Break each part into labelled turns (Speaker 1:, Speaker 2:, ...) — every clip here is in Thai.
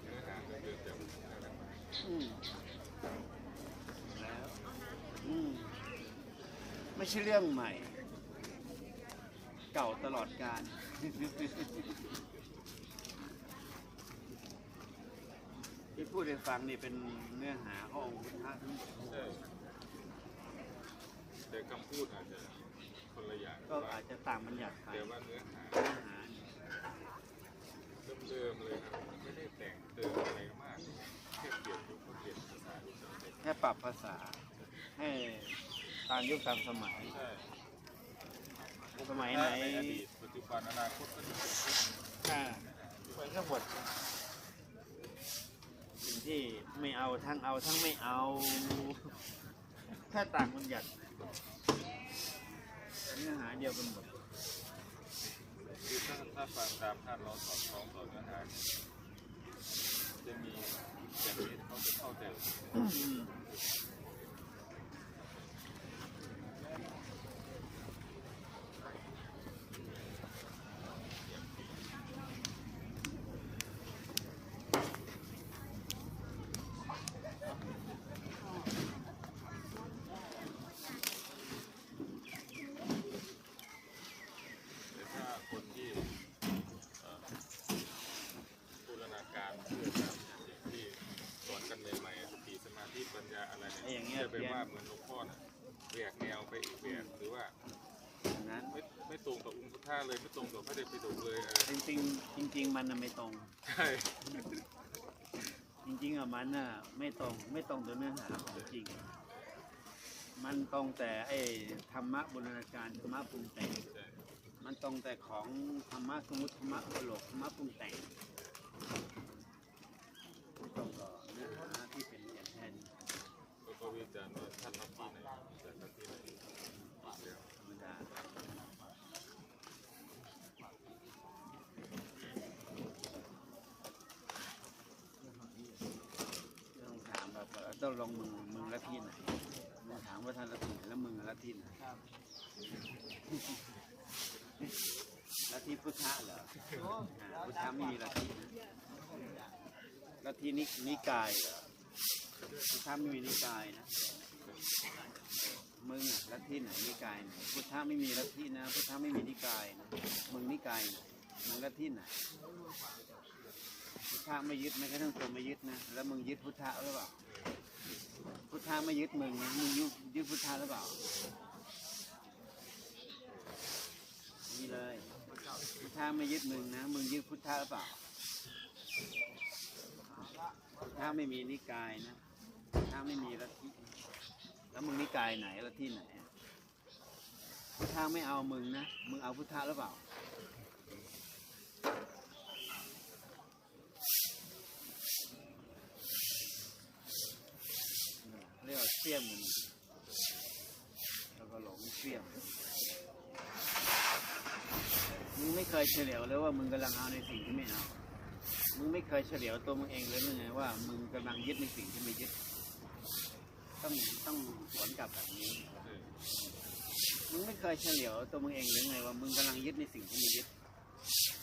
Speaker 1: มเนื้อหาเดิมจากนั่นแหละ
Speaker 2: อืมแล้วอืมไม่ใช่เรื่องใหม่ เก่าตลอดการที่พูดให้ฟังนี่เป็นเนื้อหาขององค์พุทธะทั้งหมด
Speaker 1: ใช่แต่คำพูดอาจจะคนละอย่าง
Speaker 2: ก็อาจจะต่างบัญญัติไป
Speaker 1: แต่ว่าเนื้อหา
Speaker 2: เนื้อหาเดิ
Speaker 1: มๆเลยครับไม่ได้ ค่ปรั
Speaker 2: บภาษา ให้ตามยุคตามสมัย
Speaker 1: ใช่
Speaker 2: สมัยไหน
Speaker 1: ในอดีตปัจจุบันอนาคตก็จะเป็นเช่นนี้
Speaker 2: อ่าเหมือนกับหมดสิ่งที่ไม่เอาทั้งเอาทั้งไม่เอา แค่ต่างบัญญัติแต่เนื้อหาเดียวกันหมด
Speaker 1: คือถ้าถ้าฟังตามท่านเราสอนท้องต่อเนื้อหาจะมีอย่างนี้เขาจะเข้าใจ
Speaker 2: อืม
Speaker 1: แต่ถ้าคนที่เอ่อบูรณาการเพื่อทำสิ่งที่สอนกันใหม่ๆสติสมาธิปัญญาอะไร
Speaker 2: ไอ้อย่างเงี้ย
Speaker 1: จะเป็นว่าเหมือนหลวงพ่อน่ะแหวกแนวไปอีกแบบหรือว่า
Speaker 2: อย่างนั้น
Speaker 1: ไม่ไม่ ตรงกับองค์พุทธาเลยไม่ตรงกับพระเดชปิฎกเลยอะไร
Speaker 2: จริงๆจริง ๆ มันน่ะไม่ตรง
Speaker 1: ใช่
Speaker 2: จริงๆอะมันน่ะไม่ตรงไม่ตรงตัวเนื้อหาของจริง มันตรงแต่ไอ้ธรรมะบูรณาการธรรมะปรุงแต่ง
Speaker 1: ใช่
Speaker 2: มันตรงแต่ของธรรมะสมมติธรรมะตลกธรรมะปรุงแต่งไม่ตรงกับเนื้อหาที่เป็นอย่างแท้จริง
Speaker 1: แล้วก็วิจารณ์ว่าท่านรับที่ไหนแต่รับที่ไหนแล้ว
Speaker 2: ธรรมดาต้องถามแบบว่า ต้องลงมึงมึงละที่ไหนมึงถามว่าท่านละที่ไหนแล้วมึงละที่ไหนละที่พุทธะเหรออ่าพุทธะไม่มีละที่นะละที่นินิกายเหรอพุทธะไม่มีนิกายนะ มึงอะลัทธิไหนนิกายไหนพุทธะไม่มีลัทธินะพุทธะไม่มีนิกายนะมึงนิกายไหนมึงลัทธิไหนพุทธะไม่ยึดแม้กระทั่งตัวไม่ยึดนะ แล้วมึงยึดพุทธะหรือเปล่า พุทธะไม่ยึดมึงนะมึงยึดยึดพุทธะหรือเปล่านี่เลย พุทธะไม่ยึดมึงนะ มึงยึดพุทธะหรือเปล่าพุทธะไม่มีนิกายนะพุทธะไม่มีลัทธิแล้วมึงนิกายไหนล้วที่ไหนพุทธะไม่เอามึงนะ มึงเอาพุทธะหรือเปล่า เรียกว่าเสี่ยมมึงแล้วก็หลงเสี่ยมมึงไม่เคยเฉลียวเลยว่ามึงกำลังเอาในสิ่งที่ไม่เอา มึงไม่เคยเฉลียวตัวมึงเองเลยหรือไงว่ามึงกำลังยึดในสิ่งที่ไม่ยึด ต้องต้องสวนกลับแบบนี้ มึงไม่เคยเฉลียวตัวมึงเองหรือไงว่ามึงกำลังยึดในสิ่งที่ไมึงยึด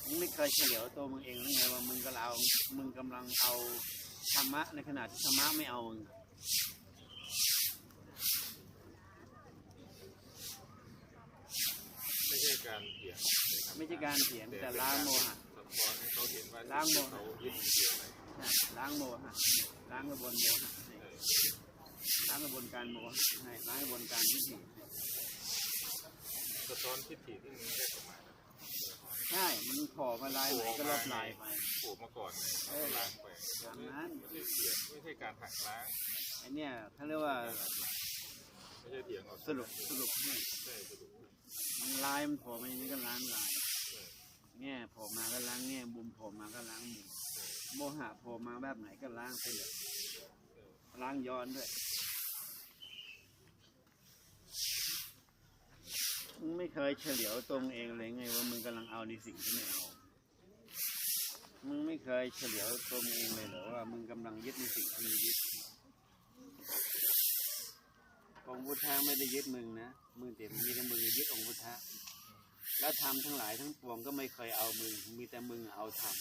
Speaker 2: มึงไม่เคยเฉลียวตัวมึงเองหรือไงว่ามึงกำลังเอามึงกำลังเอาธรรมะในขณะที่ธรรมะไม่เอามึง
Speaker 1: ไม่ใช่ การเถียง
Speaker 2: ไม่ใช่การเถียงแต่ล้างโมหะ
Speaker 1: สะท้อนให้เขาเห็นว่า
Speaker 2: ล้างโมหะ
Speaker 1: เขายึดเกี่ยวอะไร
Speaker 2: นะล้างโมหะล้างกระบวนโมหะให้
Speaker 1: เออ
Speaker 2: ล้างกระบวนการโมหะให้ล้างกระบวนการที่ผิด
Speaker 1: สะท้อนทิฏฐิที่มึงได้ประมาณนั้น
Speaker 2: ใช่มันโผล่มาลายไหนก็ลบลายไป
Speaker 1: โผล่มาก่อนไง
Speaker 2: เออ
Speaker 1: ล้างไป
Speaker 2: ตามนั้น
Speaker 1: ไม่ใช่เถียงไม่ใช่การหักล้าง
Speaker 2: ไอเนี่ยเขาเรียกว่า
Speaker 1: ไม่ใช่เถียงเอา
Speaker 2: สรุปสรุปให้
Speaker 1: ใช่สรุป
Speaker 2: มันลายมันโผล่มาอย่างนี้ก็ล้างลายแง่โผล่มาก็ล้างแง่มุมโผล่มาก็ล้างมุมโมหะโผล่มาแบบไหนก็ล้างไปเลยล้างย้อนด้วยมึงไม่เคยเฉลียวตรงเองเลยไงว่ามึงกำลังเอาในสิ่งที่ไม่เอามึงไม่เคยเฉลียวตรงเองเลยเหรอว่ามึงกำลังยึดในสิ่งที่มึงยึด พุทธะไม่ได้ยึดมึงนะมึงแต่มีแต่มึงยึดองค์พุทธะและวธรรมทั้งหลายทั้งปวงก็ไม่เคยเอามึง มีแต่มึงเอาธรรม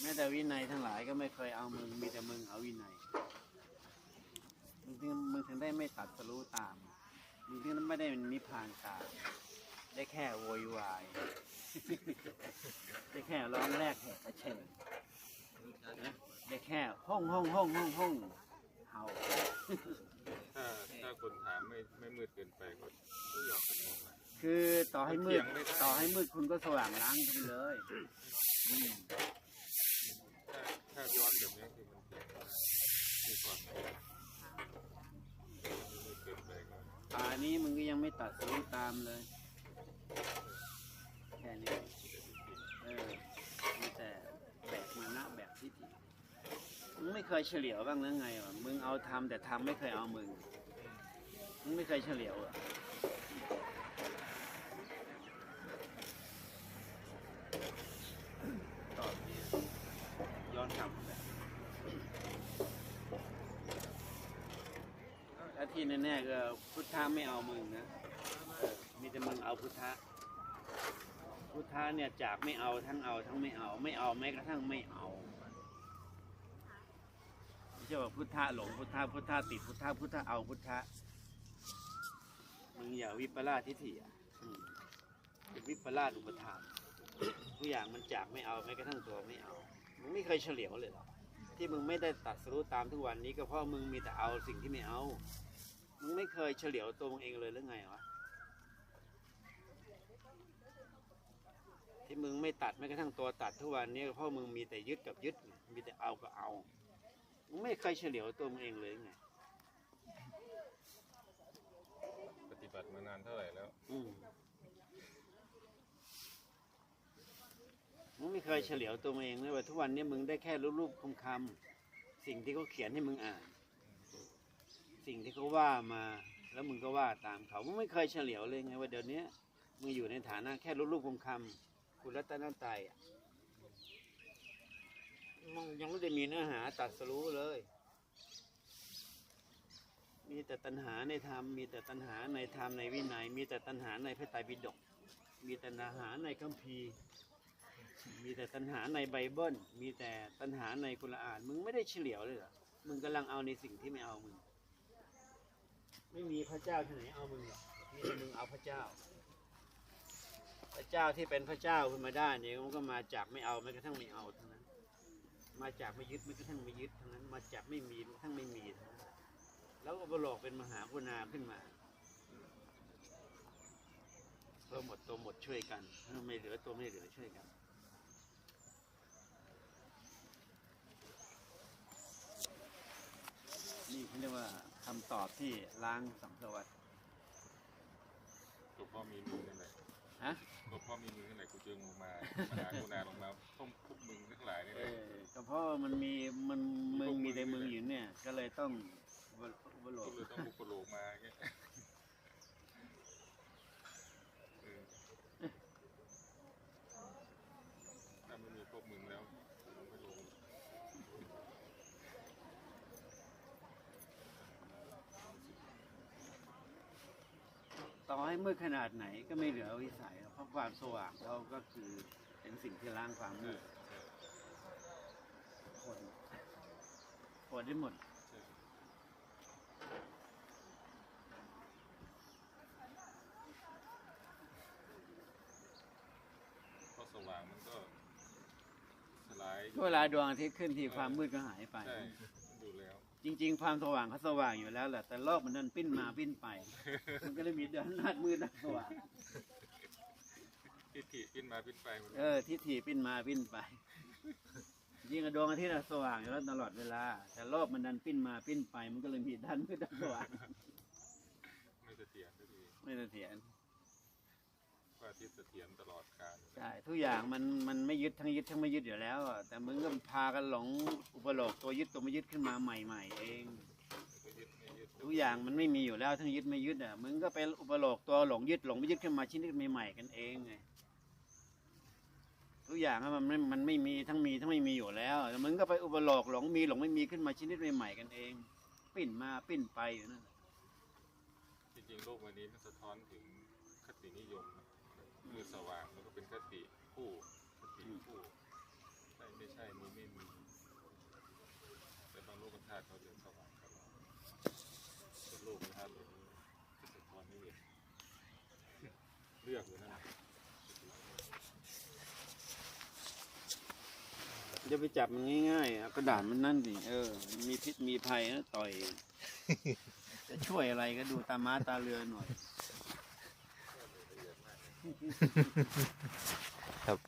Speaker 2: แม้แต่วินัยทั้งหลายก็ไม่เคยเอามึง มีแต่มึงเอาวินัยมึงถึงมึงถึงได้ไม่ตัดสรู้ตามมึงถึงไม่ได้นิพพานตามได้แค่โวยวาย ได้แค่ร้องแรกแหกกระเชงนะ ได้แค่ห้องห้องห้องห้องห้องเห่า
Speaker 1: ถ้าถ้าคนถามไม่ไม่มืดเกินไปก็ก็อยากจะมองนะ
Speaker 2: คือต่อให้มื
Speaker 1: เถี
Speaker 2: ด
Speaker 1: ยงไม่ได้
Speaker 2: ต่อให้มืดคุณก็สว่างล้างกันไปเลยอืม
Speaker 1: ถ้าถ้าย้อนแบบนี้คือมันเถียงไม่ได้มีความเถียงมืดเกินไปก็
Speaker 2: ป่านี้มึงก็ยังไม่ตัดสรู้ตามเลยแค่นี้เออมีแต่แบกมานะแบบทิฏฐิ มึงไม่เคยเฉลียวบ้างหรือไงวะมึงเอาทำแต่ทำไม่เคยเอามึง มึงไม่เคยเฉลียวอะตอบดีย้อนกลับแบบแล้วที่แน่ๆก็พุทธะไม่เอามึงนะมีแต่มึงเอาพุทธะพุทธะเนี่ยจากไม่เอาทั้งเอาทั้งไม่เอา ไม่เอาแม้กระทั่งไม่เอา ช่ว่าพุทธะหลงพุทธะพุทธะติดพุทธะพุทธะเอาพุทธะมึงอย่าวิปลาสทิฏฐิอะเป็นวิปลาสอุปทานทุกอย่างมันจากไม่เอาแม้กระทั่งตัวไม่เอามึงไม่เคยเฉลียวเลยหรอกที่มึงไม่ได้ตัดสรู้ตามทุกวันนี้ก็เพราะมึงมีแต่เอาสิ่งที่ไม่เอา มึงไม่เคยเฉลียวตัวมึงเองเลยหรือไงวะที่มึงไม่ตัดแม้กระทั่งตัวตัดทุกวันนี้ก็เพราะมึงมีแต่ยึดกับยึด มีแต่เอากับเอา ไม่เคยเฉลียวตัวมึงเองเลยไง
Speaker 1: ปฏิบัติมานานเท่าไหร่แล้ว
Speaker 2: อืมมึงไม่เคยเฉลียวตัวมึงเองเลยว่าทุกวันนี้มึงได้แค่รูปๆคำๆสิ่งที่เขาเขียนให้มึงอ่าน สิ่งที่เขาว่ามา แล้วมึงก็ว่าตามเขามึงไม่เคยเฉลียวเลยไงว่าเดี๋ยวนี้มึงอยู่ในฐานะแค่รูปๆคำๆคุณรัตนตรัยอะ มึงยังไม่ได้มีเนื้อหาตัดสรู้เลย มีแต่ตัณหาในธรรม มีแต่ตัณหาในธรรมในวินัย มีแต่ตัณหาในพระไตรปิฎก มีแต่ตัณหาในคัมภีร์ มีแต่ตัณหาในไบเบิล มีแต่ตัณหาในกุรอาน มึงไม่ได้เฉลียวเลยเหรอ มึงกำลังเอาในสิ่งที่ไม่เอามึง ไม่มีพระเจ้าที่ไหนเอามึงหรอกมีแต่มึงเอาพระเจ้าพระเจ้าที่เป็นพระเจ้าขึ้นมาได้เนี่ยมันก็มาจากไม่เอาแม้กระทั่งไม่เอาเท่านั้น มาจากไม่ยึดแม้กระทั่งไม่ยึดเท่านั้น มาจากไม่มีกระทั่งไม่มีเท่านั้นแล้วก็บหลอกเป็นมหากรุณาขึ้นมาเพื่อหมดตัวหมดช่วยกันไม่เหลือตัวไม่เหลือช่วยกันนี่เขาเรียกว่าคำตอบที่ล้างสังสวัตร
Speaker 1: หลวงพ่อมีมือนั่นแหละ
Speaker 2: ฮะ
Speaker 1: หลวงพ่อมีมือนั่นแหละกูเจองูมามหากุณาลงมาต้มทุกมึงทั้งหลายนี่
Speaker 2: เอ
Speaker 1: แหละ
Speaker 2: อก็เพราะว่ามันมีมันมึงมีแต่มึงอยู่เนี่ย ก็เลยต้องบลบหล
Speaker 1: ก็
Speaker 2: ก
Speaker 1: เลยต้องบุกโลกมาอย่างเงี้ยเออถ้าไม่มีพวกมึงแล้วผมไม่ลง
Speaker 2: ต่อ ให้มืดขนาดไหนก็ไม่เหลือวิสัยหรอกเพราะความสว่างเราก็คือเป็นสิ่งที่ล้างความมื
Speaker 1: ใช่
Speaker 2: ด
Speaker 1: ใช่
Speaker 2: คนคนได้หมด
Speaker 1: ใช่เพราะสว่างมันก็สลาย
Speaker 2: เวลาดวงอาทิตย์ขึ้นทีความมืดก็หายไป
Speaker 1: ใช่ ดูแล้ว
Speaker 2: จริง ๆ ความสว่างเขาสว่างอยู่แล้วแหละแต่โลกมันดันปิ้นมาปิ้นไป มันก็เลยมีเดือนนาดมืดนาดสว่าง
Speaker 1: ทิฏฐิขึ้นมาขึ้นไปมัน
Speaker 2: เออทิฏฐิปิ้นมาปิ้นไปยิ่งกับดวงอาทิตย์น่ะสว่างอยู่แล้วตลอดเวลา แต่โลกมันดันปิ้นมาปิ้นไป มันก็เลยมีด้านมืดด้านสว่าง
Speaker 1: ไม่เสถียรสักที
Speaker 2: ไม่เสถียร
Speaker 1: พระอาทิตย์เสถียรตลอดกาล
Speaker 2: ใช่ทุกอย่างมันมันไม่ยึดทั้งยึดทั้งไม่ยึดอยู่แล้วอะแต่มึงก็พากันหลงอุปโลกตัวยึดตัวไม่ยึดขึ้นมาใหม่ๆเอง
Speaker 1: ก็ยึดไม่ยึด
Speaker 2: ทุกอย่างมันไม่มีอยู่แล้วทั้งยึดไม่ยึดอะมึงก็ไปอุปโลกตัวหลงยึดหลงไม่ยึดขึ้นมาชิ้นใหม่ๆกันเองไงทุกอย่างอะมันไม่มันไม่มีทั้งมีทั้งไม่มีอยู่แล้วแต่มึงก็ไปอุปโลกหลงมีหลงไม่มีขึ้นมาชิ้นใหม่ๆกันเอง ปิ้นมาปิ้นไปอยู่นั่น
Speaker 1: จริงๆโลกวันนี้มันสะท้อนถึงคตินิยมนะ มืดสว่างมันก็เป็นคติคู่คติคู่ใช่ไม่ใช่มีไม่มีแต่บางโลกธาตุเขาจะถวายครับแต่โลกธาตุแบบนี้เกษตรกรนี่เลือกอยู่นั่นแหละ
Speaker 2: จะไปจับมันง่ายๆเอากระดาษมันนั่นสิเออ มีพิษมีภัยนะต่อย จะช่วยอะไรก็ดูตาม้าตาเรือหน่อย
Speaker 3: ครับ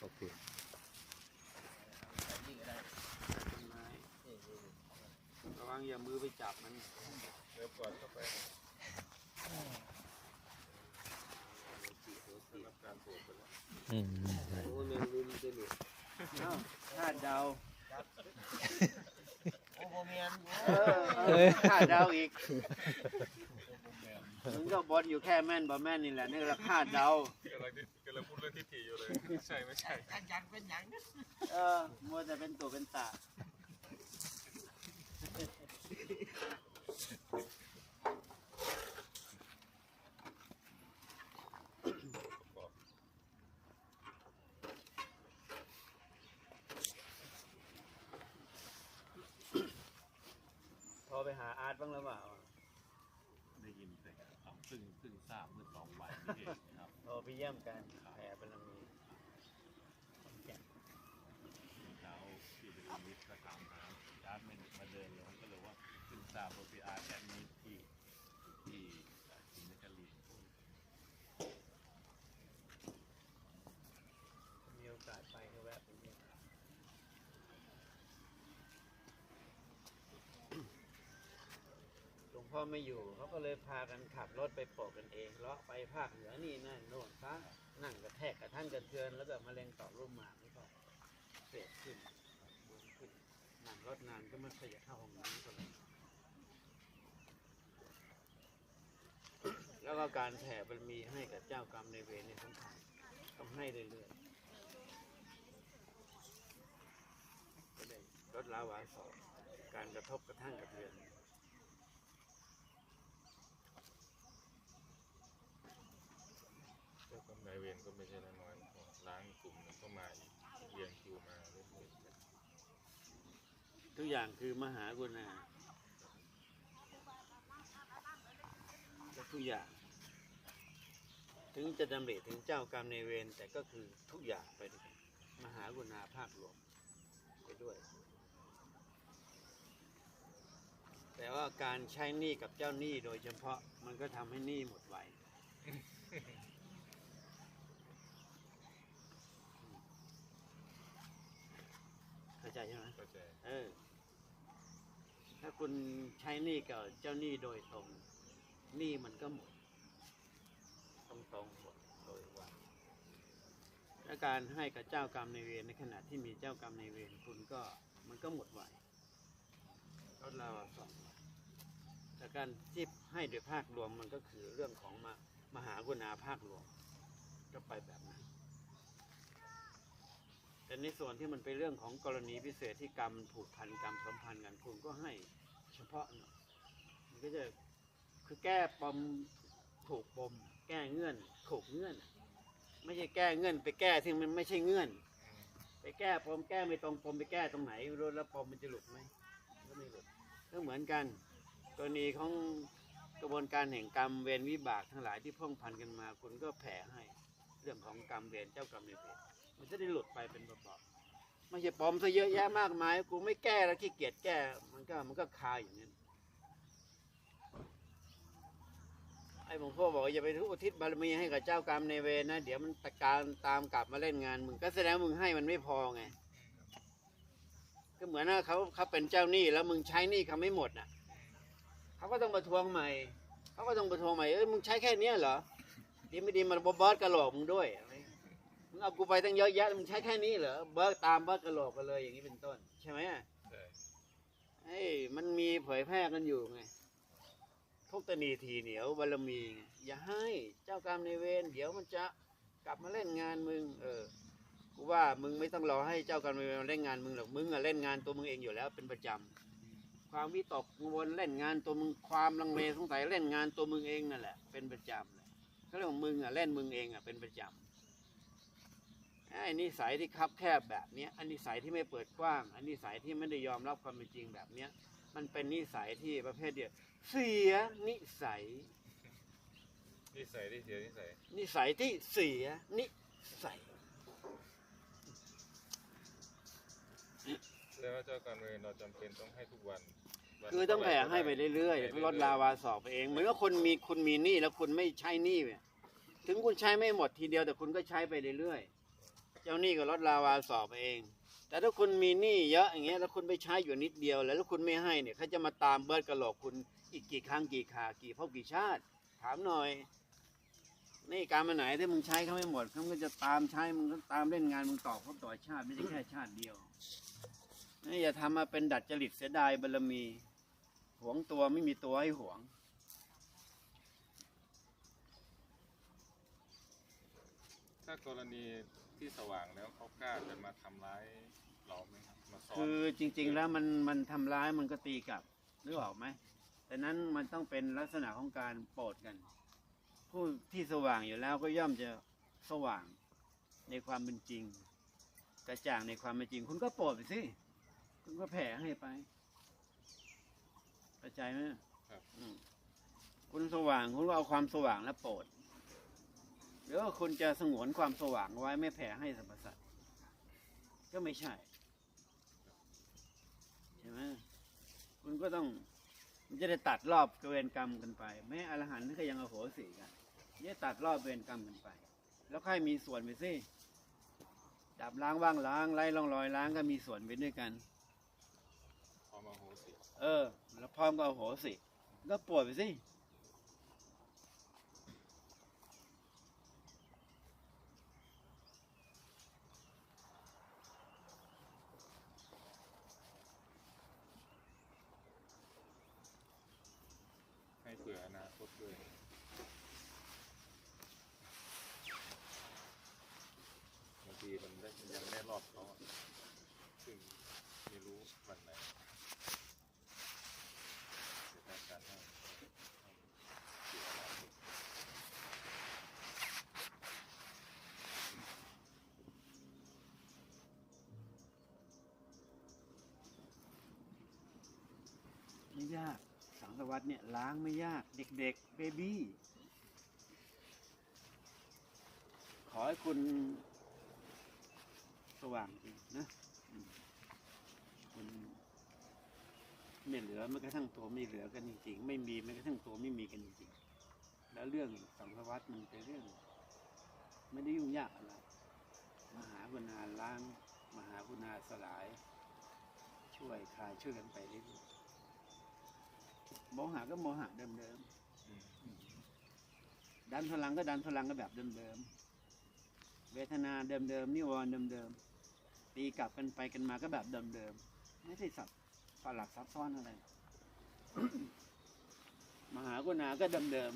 Speaker 3: โอเค
Speaker 2: ระวังอย่ามือไปจับมัน
Speaker 1: เดี๋ยวก่อนเข้าไปได้รับการตรวจไปแล้ว
Speaker 3: อืม
Speaker 2: โอ้เลยลืมจะหลุดอ้าวคาดเดา
Speaker 4: โอ้โหเมียน
Speaker 2: เออเออคาดเดาอีก มึงก็บอลอยู่แค่แม่นบ่แม่นนี่แหละนี่เราคาดเดา
Speaker 1: กำลังกำลังพูดเรื่องทิฏฐิอยู่เลย ใช่ไม่ใช่
Speaker 4: อาจารย์เป็นหยัง
Speaker 2: เออมัวแต่เป็นตัวเป็นตาพอไปหาอาร์ตบ้างแล้วเปล่า
Speaker 1: ได้ยินแต่เอา ซึ่งซึ่งทราบเมื่อสองวันนี้เองนะครับ
Speaker 2: พอไปเยี่ยมกันแผ่บารมีขอนแก่น
Speaker 1: เช้าที่ไปดูมิตรก็ถามหาพี่อาร์ตไม่มาเดินเลยผมก็เลยว่าซึ่งทราบว่าพี่อาร์ตแอดมิตที่ที่ศรีนครินทร์
Speaker 2: มีโอกาสไปก็แวะไปเยี่ยมหลวงพ่อ ไม่อยู่เขาก็เลยพากันขับรถไปโปะกันเองเลาะไปภาคเหนือนี่นั่นโน่นซะนั่งกระแทกกระทั่งกระเทือน แล้วก็มะเร็งต่อมลูกหมากนี่ก็เสียขึ้นบวมขึ้นนั่งรถนานก็ม่ค่อยอยากเข้าห้องน้ำก็เลยแล้วก็การแผ่บารมีให้กับเจ้ากรรมในเวรในสำคัญต้องให้เรื่อยๆก็ได้ลดละวาสอกการกระทบกระทั่งกับเรือน
Speaker 1: เจ้ากรรม นายเวรก็ไม่ใช่น้อยๆล้างกลุ่มหนึงก็มาอีกเรียงคิวมาเรื่อยๆ
Speaker 2: ทุกอย่างคือมหากุณาและทุกอย่าง ถึงจะดำริถึงเจ้ากรรมในายเวรแต่ก็คือทุกอย่างไปด้วยมหากุณาภาพรวมไปด้วย แต่ว่าการใช้หนี้กับเจ้าหนี้โดยเฉพาะมันก็ทำให้หนี้หมดไว เข้าใจใช่ไหม
Speaker 1: เข้าใจ
Speaker 2: เออ ถ้าคุณใช้หนี้กับเจ้าหนี้โดยตรงหนี้มันก็หมด ตรงๆหมดโดยไวันและการให้กับเจ้ากรรมในายเวรในขณะที่มีเจ้ากรรมในายเวรคุณก็มันก็หมดไวลดลาวาสองแต่การที่ให้โดยภาครวมมันก็คือเรื่องของมามหากรุณาภาครวม ก็ไปแบบนั้น แต่ในส่วนที่มันเป็นเรื่องของกรณีพิเศษที่กรรมผูกพันกรรมสัมพันธ์กันคุณก็ให้เฉพาะหน่อยมันก็จะคือแก้ปมผูกปม แก้เงื่อนผูกเงื่อน ไม่ใช่แก้เงื่อน ไปแก้ที่มันไม่ใช่เงื่อน ไปแก้ปมแก้ไม่ตรงปมไปแก้ตรงไหนรู้แล้วปมมันจะหลุดไหมก็ไม่หลุดก็เหมือนกัน กรณีของกระบวนการแห่งกรรมเวรวิบากทั้งหลายที่พ่องพันกันมา คุณก็แผ่ให้ เรื่องของกรรมเวรเจ้ากรรมนายเวร มันจะได้หลุดไปเป็นเบาๆไม่ใช่ปลอมซะเยอะแยะมากมายกูไม่แก้แล้วขี้เกียจแก้ มันก็มันก็คาอย่างนั้ไอ้หลวงพ่อบอกอย่าไปทุอุทิศบารมีให้กับเจ้ากรรมในเวรนะ เดี๋ยวมันตะการตามกลับมาเล่นงาน มึงก็แสดงมึงให้มันไม่พอไงก็เหมือนว่าเขาเขาเป็นเจ้าหนี้แล้วมึงใช้หนี้เขาไม่หมดน่ะเขาก็ต้องมาทวงใหม่เขาก็ต้องมาทวงใหม่เอ้ยมึงใช้แค่เนี้ยเหรอดีไม่ดีมันบอสกระโหลกมึงด้วย เอากูไปตั้งเยอะแยะมึงใช้แค่นี้เหรอเบิกตามเบิกกระโหลกกันเลยอย่างนี้เป็นต้น ใช่ไหมอะ
Speaker 1: ใช่
Speaker 2: เอ้ยมันมีเผยแพร่กันอยู่ไงทุกตนีทีเหนียวบารมีไงอย่าให้เจ้ากรรมในายเวรเดี๋ยวมันจะกลับมาเล่นงานมึง เออกูว่ามึงไม่ต้องรอให้เจ้ากรรมนายเวรมาเล่นงานมึงหรอกมึงอะเล่นงานตัวมึงเองอยู่แล้วเป็นประจำความวิตกกังวลเล่นงานตัวมึงความลังเลสงสัยเล่นงานตัวมึงเองนั่นแหละเป็นประจำเลยเขาเรียกว่ามึงอะเล่นมึงเองอะเป็นประจำ ไอ้นิสัยที่คับแคบแบบเนี้ยอันนิสัยที่ไม่เปิดกว้าง อันนิสัยที่ไม่ได้ยอมรับความเป็นจริงแบบเนี้ย มันเป็นนิสัยที่ประเภทเดียวเสียนิสัย
Speaker 1: นิสัยที่เสียนิสัย
Speaker 2: นิสัยที่เสียนิสัย
Speaker 1: แล้วาเจ้าการเวรเราจำเป็นต้องให้ทุกวันวัน
Speaker 2: คือต้องแผ่ให้ไปเรื่อยๆลดลาวาสอกไปเอง เหมือนกับคนมีคุณมีหนี้แล้วคุณไม่ใช้หนี้เนี่ยถึงคุณใช้ไม่หมดทีเดียวแต่คุณก็ใช้ไปเรื่อยๆ เจ้าหนี้ก็ลดลาวาสอกไปเอง แต่ถ้าคุณมีหนี้เยอะอย่างเงี้ยแล้วคุณไปใช้อยู่นิดเดียว แล้วแล้วคุณไม่ให้เนี่ยเขาจะมาตามเบิร์ดกระโหลกคุณอีกกี่ครั้งกี่คากี่ภพกี่ชาติ ถามหน่อยนี่การมาไหนที่มึงใช้เขาไม่หมดเขาก็จะตามใช้มึงก็ตามเล่นงานมึงต่อภพต่อชาติไม่ใช่แค่ชาติเดียวนี่อย่าทำมาเป็นดัดจริตเสียดายบารมี หวงตัวไม่มีตัวให้หวง
Speaker 1: ถ้ากรณี ที่สว่างแล้วเขากล้าจะมาทำร้ายเราไหมครับมาซ้อน
Speaker 2: คือจริงๆแล้วมันมันทำร้ายมันก็ตีกลับหรือเปล่าไหมแต่นั้นมันต้องเป็นลักษณะของการโปรดกัน ผู้ที่สว่างอยู่แล้วก็ย่อมจะสว่างในความเป็นจริง กระจ่างในความเป็นจริง คุณก็โปรดไปสิคุณก็แผ่ให้ไปเข้าใจไหม
Speaker 1: ครับ
Speaker 2: อืมคุณสว่างคุณก็เอาความสว่างแล้วโปรด หรือว่าคุณจะสงวนความสว่างไว้ไม่แผ่ให้สรรพสัตว์ก็ไม่ใช่ใช่ไหมคุณก็ต้องมันจะได้ตัดรอบเวรกรรมกันไป แม้อรหันต์ก็ยังอโหสิกันเนี่ยตัดรอบเวรกรรมกันไป แล้วใครมีส่วนไปสิดับล้างว่างล้างไล่ร่องรอยล้างก็มีส่วนไปด้วยกัน
Speaker 1: พอมาโหสิ
Speaker 2: เออ แล้วพร้อมก็อโหสิก็ปวดไปสิ
Speaker 1: ให้เผื่อ อนาคตด้วยบางทีมันได้ยังไม่ได้รอบเขาอะซึ่งไม่รู้วันไหนจะทำการให้เสียอนาคต
Speaker 2: ไม่ยาก สังสารวัตเนี่ยล้างไม่ยากเด็กๆเบบี้ขอให้คุณสว่างจริงนะคุณไม่เหลือแม้กระทั่งตัวไม่เหลือกันจริงๆ ไม่มีแม้กระทั่งตัวไม่มีกันจริงๆ แล้วเรื่องสังสารวัตมันเป็นเรื่อง ไม่ได้ยุ่งยากอะไรมหากุณาล้าง มหากุณาสลาย ช่วยคลายช่วยกันไปเรื่อยๆ โมหะก็โมหะเดิม
Speaker 1: อืม
Speaker 2: ๆดันพลังก็ดันพลังก็แบบเดิมๆเวทนาเดิมๆนิวรณ์เดิมๆตีกลับกันไปกันมาก็แบบเดิมๆไม่ใช่สับฝลักซับซ้อนอะไร มหากุณาก็เดิม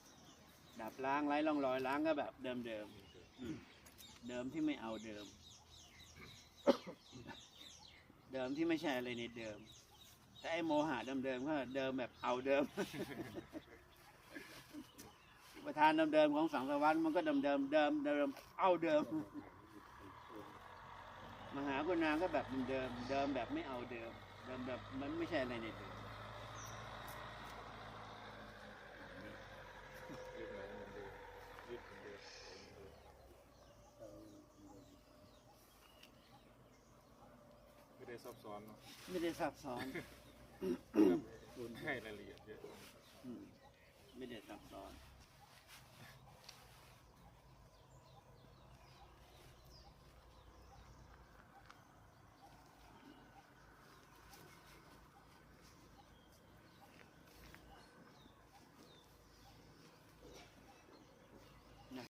Speaker 2: ๆดับล้างไร้ร่องรอยล้างก็แบบเดิมๆอืมเดิมที่ไม่เอาเดิม เดิมที่ไม่ใช่อะไรในเดิม แต่ไอ้โมหะเดิมๆก็เดิมแบบเอาเดิม ประธานเดิมๆของสังสารวัตรมันก็เดิมๆเดิมเดิมเอาเดิม มหากุณาก็แบบเดิมเดิมแบบไม่เอาเดิม เดิมแบบมันไม่ใช่อะไรในเดิม
Speaker 1: ยึดไหนเหมือนเดิมยึดเหมือนเดิมไม่ได้ซับซ้อนเนาะ
Speaker 2: ไม่ได้ซับซ้อน
Speaker 1: ให้รายละเอียดเยอะ
Speaker 2: อืมไม่ได้ซับซ้อน
Speaker 1: ค